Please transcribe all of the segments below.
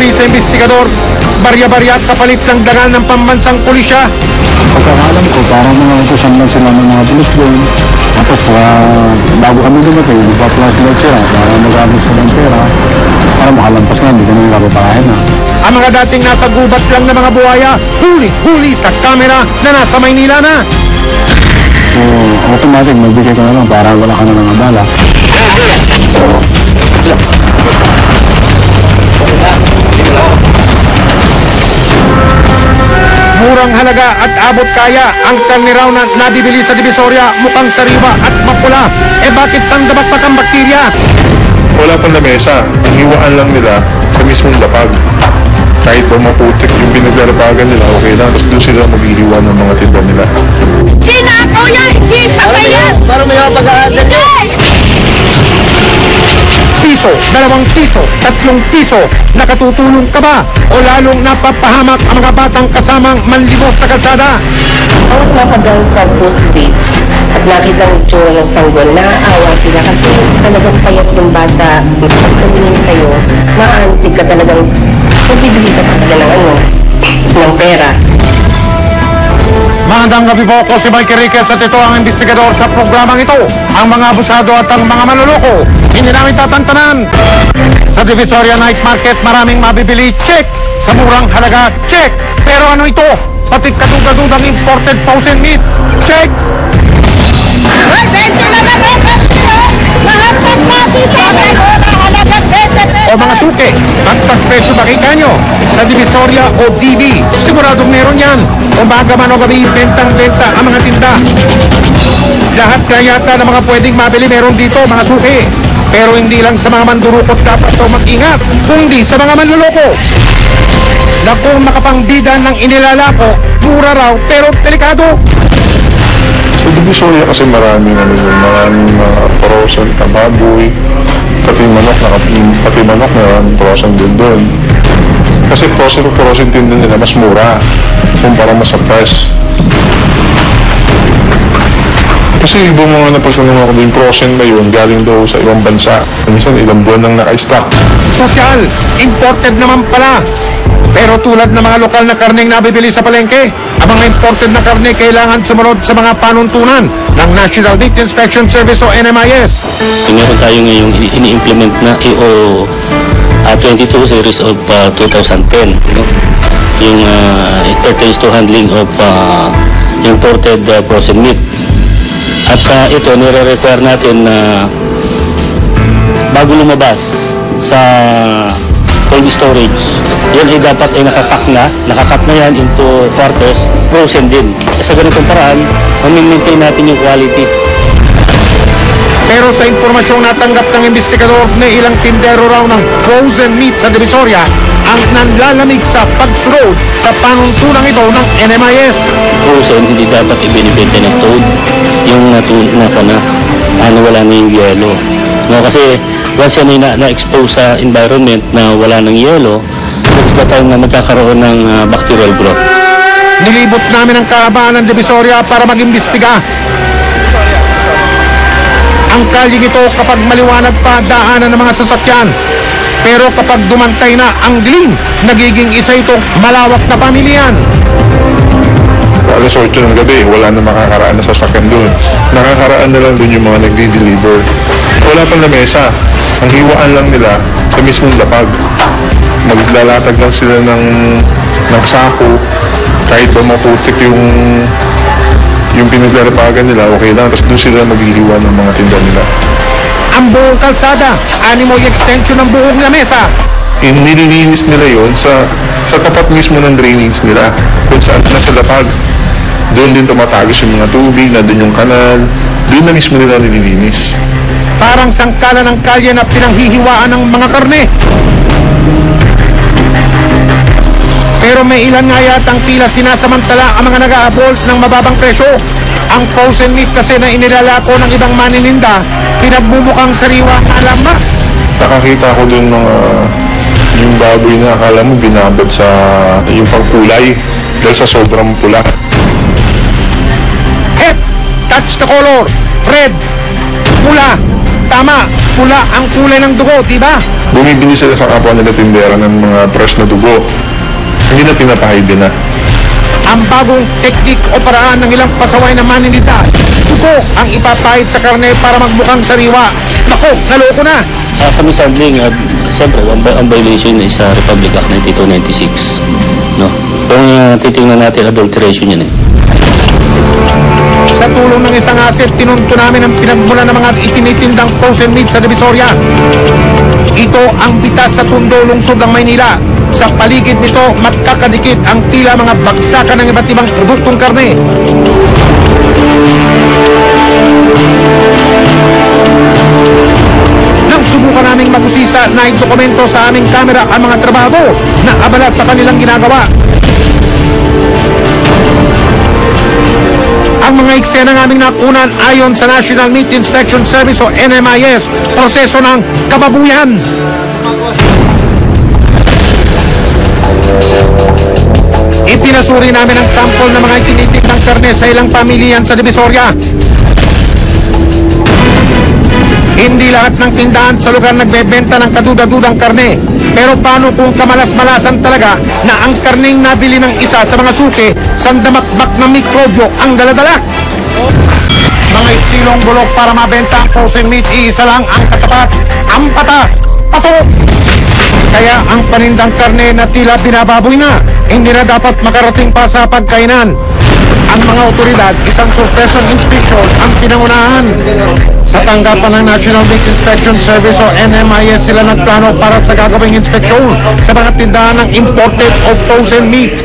sabi sa investigador, barya-barya at kapalit ng dangal ng pambansang pulisya. Pagkakalam ko, parang mga utusan lang sila ng mga pulis doon. Tapos uh, bago kami dumating, nagpa-flashlight sila para magabot sila ng pera. Para makalampas nga, hindi kami nakapapakain na. Ang mga dating nasa gubat lang na mga buhaya, huli-huli sa kamera na nasa Maynila na. So, automatic, magbigay ka na lang para wala ka na ng abala. Murang halaga at abot kaya ang raw na nabibili sa Divisoria mukhang sariwa at mapula. Eh bakit sandabak pa kang bakterya? Wala pang lamesa. Ang hiwaan lang nila sa mismong lapag. Kahit pa maputik yung pinaglalapagan nila, okay lang. Tapos doon sila maghihiwa ng mga tinda dalawang piso, tatlong piso. Nakatutulong ka ba? O lalong napapahamak ang mga batang kasamang manlimos sa kalsada? Ang napadaan sa boat bridge at nakita ng itsura ng sanggol, naaawa sila kasi talagang payat yung bata. Pag tumingin sa'yo, maantig ka talagang magbibigay ka talaga ng ano, ng pera. Magandang gabi po ako si Mike Enriquez at ito ang investigador sa programang ito. Ang mga abusado at ang mga manloloko. Hindi namin tatantanan. Sa Divisoria Night Market maraming mabibili. Check! Sa murang halaga. Check! Pero ano ito? Pati kadudadudang imported frozen meat. Check! Ay, 20 na na, 20! Lahat ng pati sa akin! Halagang 20 O mga suke, bagsak presyo bakita nyo. Sa Divisoria o DB, siguradong meron yan. Umaga man o gabi, bentang-benta ang mga tinda. Lahat kaya yata ng mga pwedeng mabili meron dito, mga suki. Pero hindi lang sa mga mandurukot dapat ito mag-ingat, kundi sa mga manluloko. Na kung makapangbida ng inilalako, mura raw pero delikado. Divisoria kasi maraming ano yun, maraming mga frozen na baboy, pati manok, naka, pati manok na frozen din doon. Kasi frozen frozen din nila mas mura kumpara mo sa fresh. Kasi ibang mga napagkakuha ko din frozen na yun galing daw sa ibang bansa. Minsan ilang buwan nang naka-stock. Sosyal, imported naman pala. Pero tulad ng mga lokal na karneng nabibili sa palengke, ang mga imported na karne kailangan sumunod sa mga panuntunan ng National Meat Inspection Service o NMIS. meron tayo ngayong ini-implement na EO uh, 22 series of uh, 2010 no? yung uh, it pertains to handling of uh, imported uh, frozen meat at uh, ito nire-require natin na bago lumabas sa cold storage yan ay dapat ay nakapack na nakakat na yan into quarters frozen din sa ganitong paraan mamimaintain natin yung quality Pero sa impormasyong natanggap ng investigador na ilang tindero raw ng frozen meat sa Divisoria ang nanlalamig sa pagsunod sa panuntunang ito ng NMIS. frozen, hindi dapat ibinibenta ng toad yung natu na pa na ano wala na yung yelo. No, kasi once yan ay na, na-expose sa environment na wala ng yelo, that's the time na magkakaroon ng ah, bacterial growth. Nilibot namin ang kahabaan ng Divisoria para mag-imbestiga. Ang kalyeng ito kapag maliwanag pa daanan ng mga sasakyan. Pero kapag dumantay na ang dilim, nagiging isa itong malawak na pamilyan. Alas 8 ng gabi, wala na makakaraan na sasakyan doon. Nakakaraan na lang doon yung mga nagdi-deliver. Wala pang lamesa. Ang hiwaan lang nila sa mismong lapag. Maglalatag lang sila ng, ng sako. Kahit ba maputik yung yung pinaglalapagan nila, okay lang. Tapos doon sila maghihiwa ng mga tinda nila. Ang buong kalsada, animoy extension ng buong lamesa. Nililinis nila yon sa sa tapat mismo ng drainage nila kung saan na sa lapag. Doon din tumatagos yung mga tubig, na doon yung kanal. Doon na mismo nila nililinis. Parang sangkala ng kalye na pinanghihiwaan ng mga karne. Pero may ilan nga yatang tila sinasamantala ang mga nag-aabol ng mababang presyo. Ang frozen meat kasi na inilalako ng ibang manininda, pinagmumukhang sariwa alam na. Nakakita ko doon mga yung baboy na akala mo binabad sa yung pangkulay dahil sa sobrang pula. Touch the color, red, pula, tama, pula ang kulay ng dugo, di ba? Bumibili sila sa kapwa nila tindera ng mga fresh na dugo. Hindi na pinapahid din na. Ang bagong teknik o paraan ng ilang pasaway na maninita, dugo ang ipapahid sa karne para magmukhang sariwa. Nako, naloko na! Ah, sa mishandling, uh, siyempre, ang, ang violation is sa Republic Act 9296. No? Kung uh, titingnan natin, adulteration yun eh. Sa tulong ng isang asset, tinunto namin ang pinagmula ng mga itinitindang frozen meat sa Divisoria. Ito ang bitas sa tundo lungsod ng Maynila. Sa paligid nito, magkakadikit ang tila mga bagsakan ng iba't ibang produktong karne. Nang subukan naming magusisa na dokumento sa aming kamera ang mga trabaho na abala sa kanilang ginagawa. Ang mga eksena ng aming nakunan ayon sa National Meat Inspection Service o NMIS, proseso ng kababuyan. Ipinasuri namin ang sample ng mga itinitindang karne sa ilang pamilihan sa Divisoria. Hindi lahat ng tindahan sa lugar nagbebenta ng kaduda-dudang karne. Pero paano kung kamalas-malasan talaga na ang karneng nabili ng isa sa mga suki sandamakbak ng mikrobyo ang daladala? Mga estilong bulok para mabenta ang frozen meat, iisa lang ang katapat, ang patas. Pasok! Kaya ang panindang karne na tila binababoy na, hindi na dapat makarating pa sa pagkainan. Ang mga otoridad, isang sorpresang inspection ang pinangunahan. Sa tanggapan ng National Meat Inspection Service o NMIS sila nagplano para sa gagawing inspeksyon sa mga tindahan ng imported o frozen meat.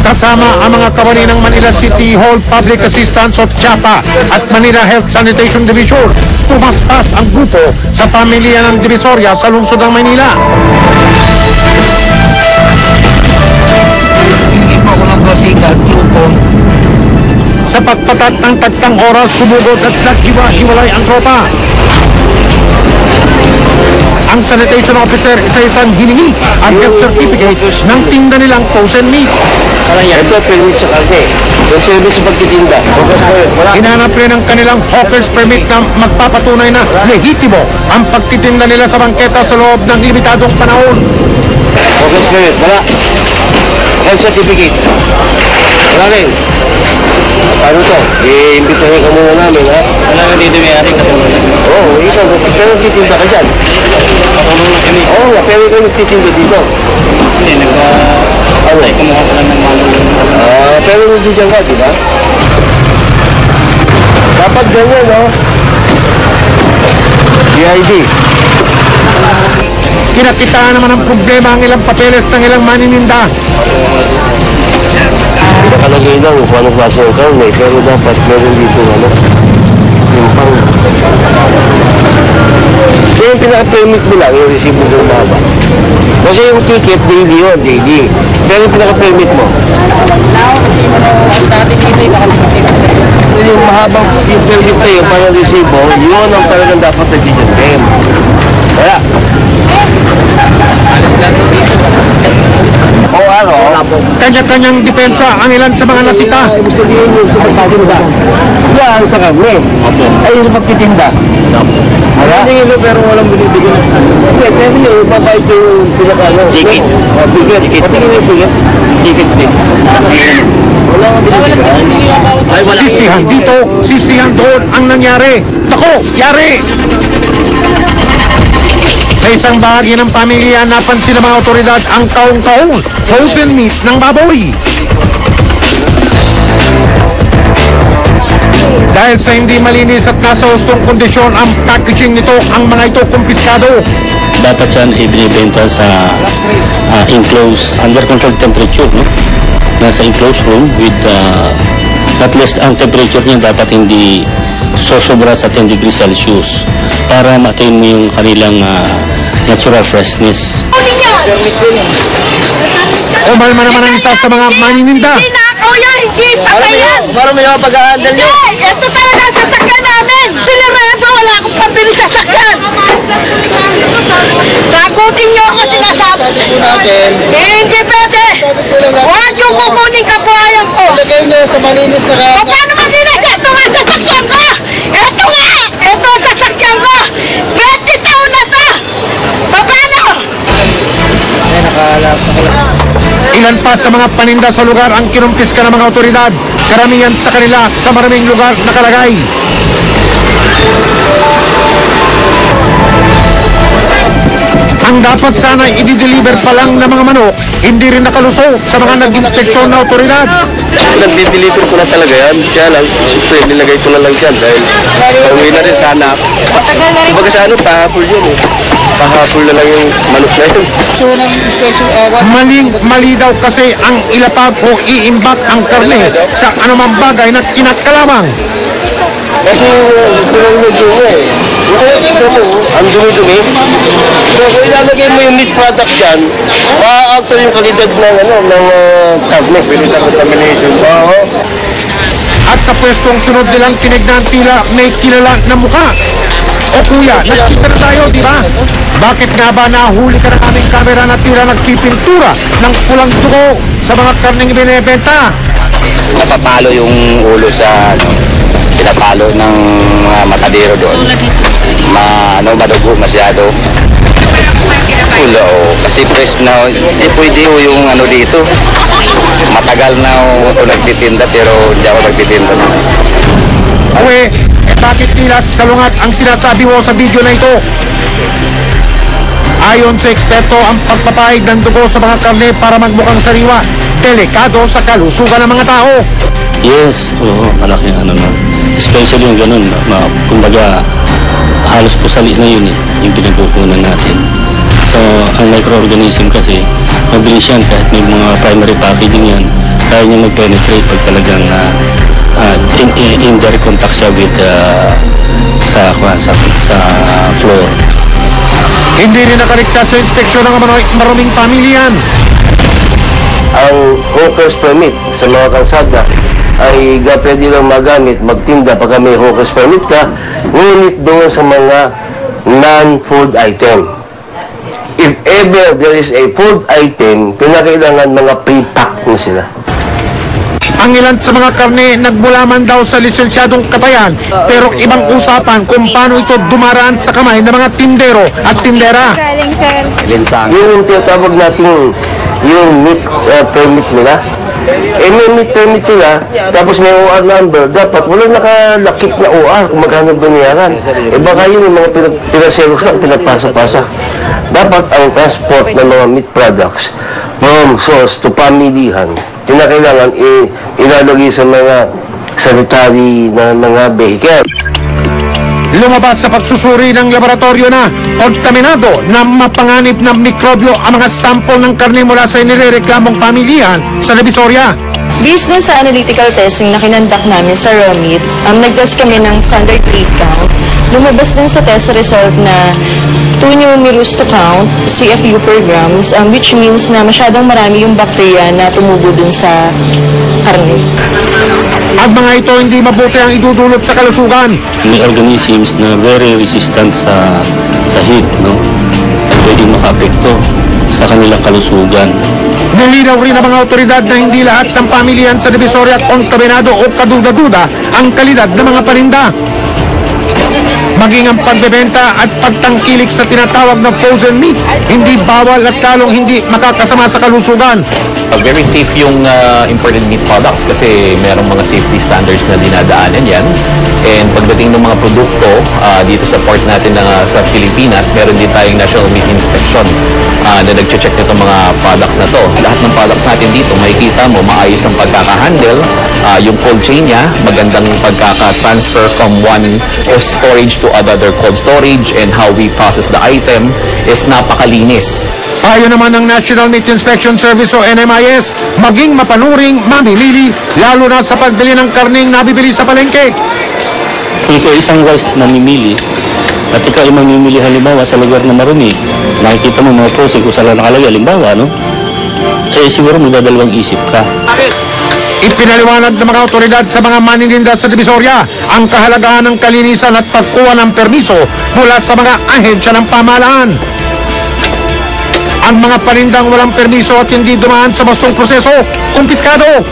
Kasama ang mga kawani ng Manila City Hall Public Assistance o CHAPA at Manila Health Sanitation Division. Tumaspas ang grupo sa pamilya ng Divisoria sa lungsod ng Manila. Hindi po ako ng. Sa pagpatat ng tagtang oras, sumugod at naghiwa-hiwalay ang tropa. Ang sanitation officer isa-isang hiningi ang health certificate ng tinda nilang frozen meat. Ito, permit sa karne. Yung service sa pagtitinda. Hinanap rin ang kanilang hawker's permit na magpapatunay na lehitimo ang pagtitinda nila sa bangketa sa loob ng limitadong panahon. Okay, spirit. Wala. Health certificate. Wala rin. Paano to? I-imbitahin ka muna namin, ha? Wala nga dito may ating Oo, oh, ikaw. Pero nagtitinda ka dyan. Oo, nga, pero ikaw nagtitinda dito. Hindi, nagka... Ano? Kumuha ko lang ng Ah, pero hindi dyan ka, di ba? Dapat ganyan, no? DID. Kinakitaan naman ang problema ang ilang papeles ng ilang manininda. Nakalagay lang kung anong klase ng karne, pero dapat meron dito ano, yung pang... Kaya yung pinaka-permit mo lang, yung resibo ng mahaba. Kasi yung ticket, daily yun, daily. Pero yung pinaka-permit mo, yung mahabang yung permit na yun, parang resibo, yun ang talagang dapat na dinyan Kaya, o ano, Kanya-kanyang depensa ang ilan sa mga nasita. Ay, ibig sabihin yung sa pagtitinda. Yan sa karne. Ay, yung sa pagtitinda. Wala? Hindi pero walang binibigyan. Hindi, pero yun, babay ko yung. Oh, ticket. Patingin yung ticket. Ticket, please. Wala kang binibigyan. Sisihan dito, sisihan doon ang nangyari. Nako, yari! Sa isang bahagi ng pamilya, napansin ng mga otoridad ang kaong-kaong frozen meat ng baboy. Dahil sa hindi malinis at nasa hustong kondisyon ang packaging nito, ang mga ito kumpiskado. Dapat yan ibinibenta sa ah, enclosed, under controlled temperature, no? Nasa enclosed room with uh, at least ang temperature niya dapat hindi sosobra sa 10 degrees Celsius para ma-attain mo yung kanilang ah, natural freshness. Umalma naman ang isa sa mga manininda. Hindi na ako yan, hindi pa ba yan? Para may mga pag-aandal Hindi, ito talaga ang sasakyan namin. Pa, wala akong pambili sa sakyan. Sagutin niyo ako sinasabi. Eh, hindi pwede. Huwag yung kukunin kabuhayan ko. Lagay nyo sa malinis na O paano malinis? Ito nga ang sasakyan ko! Ilan pa sa mga paninda sa lugar ang kinumpiska ng mga otoridad. Karamihan sa kanila sa maraming lugar nakalagay. Ang dapat sana i-deliver pa lang ng mga manok, hindi rin nakalusot sa mga nag-inspeksyon na otoridad. Nagdi-deliver ko na talaga yan. Kaya lang, siyempre, nilagay ko na lang dyan dahil pauwi na rin sana ako. Kumbaga sa ano, pahapol yun eh. Pahapol na lang yung manok na yun. Maling mali daw kasi ang ilapag o iimbak ang karne sa anumang bagay na kinakalamang. Kasi gusto lang medyo eh. Ang dumi-dumi. So kung ilalagay mo yung meat product dyan, ma-alter yung kalidad ng ano, ng uh, karne. Pwede sa contamination. Oo. At sa pwestong sunod nilang tinignan tila may kilala na mukha. O kuya, nakita na tayo, di ba? Bakit nga ba nahuli ka ng aming kamera na tila nagpipintura ng pulang dugo sa mga karneng binibenta? napapalo yung ulo sa ano, pinapalo ng mga matadero doon. Ma, ano, madugo masyado. Ulo, oh. kasi press na, hindi pwede oh, yung ano dito. Matagal na oh, ako nagtitinda pero hindi ako nagtitinda na. Uwe, eh bakit tila salungat ang sinasabi mo sa video na ito? Ayon sa eksperto, ang pagpapahid ng dugo sa mga karne para magmukhang sariwa, delikado sa kalusugan ng mga tao. Yes, oo, malaking ano na. Especially yung ganun, ma, kumbaga, halos pusali na yun eh, yung pinagkukunan natin. So, ang microorganism kasi, mabilis yan kahit may mga primary packaging yan, kaya niya mag-penetrate pag talagang uh, uh, in, in, in direct contact siya with uh, sa, sa, sa floor. Hindi rin nakaligtas sa inspeksyon ng mar- maraming pamilyan. Ang hawker's permit sa mga kalsada ay ga pwede lang magamit, magtinda pag may hawker's permit ka, ngunit doon sa mga non-food item. If ever there is a food item, pinakailangan mga pre-pack na sila. Ang ilan sa mga karne nagmula man daw sa lisensyadong katayan pero ibang usapan kung paano ito dumaraan sa kamay ng mga tindero at tindera. Yung tinatawag natin yung meat uh, permit nila, eh may meat permit sila, tapos may OR number, dapat wala nakalakip na OR kung magkano binayaran. Eh baka yun yung mga pinag- pinaselos lang, pinapasa-pasa. Dapat ang transport ng mga meat products from source to pamilihan, kinakailangan i- ilalagay sa mga sanitary na mga vehicle. Lumabas sa pagsusuri ng laboratorio na kontaminado na mapanganib na mikrobyo ang mga sample ng karne mula sa inirereklamong pamilihan sa Divisoria. Based dun sa analytical testing na kinandak namin sa raw meat, um, nag-test kami ng standard plate count. Lumabas dun sa test result na 2 numerous to count, CFU per grams, um, which means na masyadong marami yung bacteria na tumubo dun sa karne. At mga ito hindi mabuti ang idudulot sa kalusugan. May organisms na very resistant sa sa heat, no? Pwede makaapekto sa kanilang kalusugan. Nilinaw rin ng mga otoridad na hindi lahat ng pamilihan sa Divisoria kontaminado o kaduda-duda ang kalidad ng mga paninda. Maging ang pagbebenta at pagtangkilik sa tinatawag na frozen meat, hindi bawal at talong hindi makakasama sa kalusugan. Very safe yung uh, imported meat products kasi merong mga safety standards na dinadaanan yan. And pagdating ng mga produkto uh, dito sa port natin na, sa Pilipinas, meron din tayong National Meat Inspection uh, na nagche-check nito mga products na to. Lahat ng products natin dito, makikita mo maayos ang pagkakahandle, uh, yung cold chain niya, magandang pagkaka-transfer from one storage to another cold storage and how we process the item is napakalinis. Ayon naman ng National Meat Inspection Service o NMIS, maging mapanuring, mamilili, lalo na sa pagbili ng karning nabibili sa palengke. Kung ikaw isang wise namimili, at ikaw ay mamimili halimbawa sa lugar na marumi, nakikita mo mga posing kung saan nakalagay, halimbawa, no? Eh, siguro magdadalawang isip ka. Ipinaliwanag ng mga otoridad sa mga manininda sa Divisoria ang kahalagahan ng kalinisan at pagkuha ng permiso mula sa mga ahensya ng pamahalaan. Ang mga panindang walang permiso at hindi dumaan sa bastong proseso, kumpiskado.